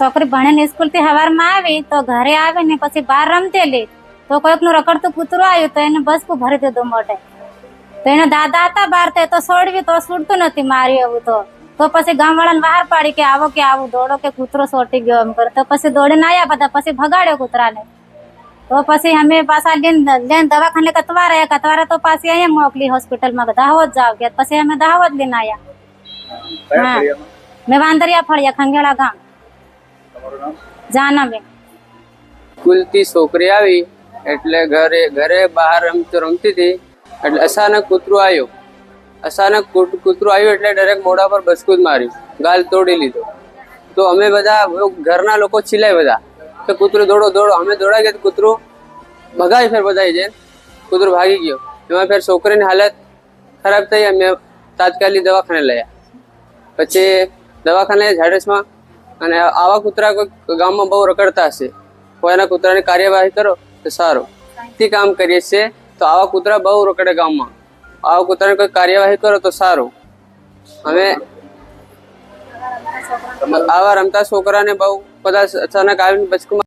છોકરી ભણીને સ્કૂલથી સવારમાં આવી તો ઘરે આવે ને પછી બહાર રમતેલી. તો કોઈકનું રખડતું કૂતરું આવ્યું તો એને બસકું ભરી દીધું મોઢે. તો એના દાદા હતા બહાર તે તો છોડવી તો છૂટતું નથી મારી એવું તો. તો પછી ગામવાળાને બહાર પાડી કે આવો કે આવું દોડો કે કૂતરો સોટી ગયો એમ કરે. તો પછી દોડીને આવ્યા બધા પછી ભગાડ્યો કૂતરાને. તો પછી અમે પાછા લઈને લઈને દવાખાને કતવા રહ્યા કતવારે તો પાછી અહીંયા મોકલી હોસ્પિટલમાં દાહોદ જાવ કે પછી અમે દાહોદ લઈને આવ્યા કયા હા. ફળિયામાં? મેં વાંદરિયા ફળિયા ખંગેળા ગામ. તમારું નામ? જાનમ સ્કૂલથી છોકરી આવી એટલે ઘરે ઘરે બહાર રમતો રમતી હતી એટલે અચાનક કૂતરું આવ્યું. અચાનક કૂત- કૂતરું આવ્યું એટલે ડાયરેક્ટ મોઢા પર બસકૂદ માર્યું. ગાલ તોડી લીધો. તો અમે બધા ઘરના લોકો ચીલાય બધા. કે કૂતરું દોડો દોડો. અમે દોડાઈ ગયા કૂતરો કૂતરું ભગાવી ફેર બધાઈ જાય કૂતરું ભાગી ગયો. એમાં ફેર છોકરીની હાલત ખરાબ થઈ અમે તાત્કાલિક દવાખાને લયા પછી દવાખાને ઝાડસમાં અને આવા કૂતરા કોઈ ગામમાં બહુ રખડતા હશે. કોઈના કૂતરાની કાર્યવાહી કરો તો સારું. તે કામ કરીએ છીએ? તો આવા કૂતરા બહુ રખડે ગામમાં. આવા કૂતરાની કોઈ કાર્યવાહી કરો તો સારું. અમે આવા રમતા છોકરાને બહુ બધા અચાનક આવીને બચકું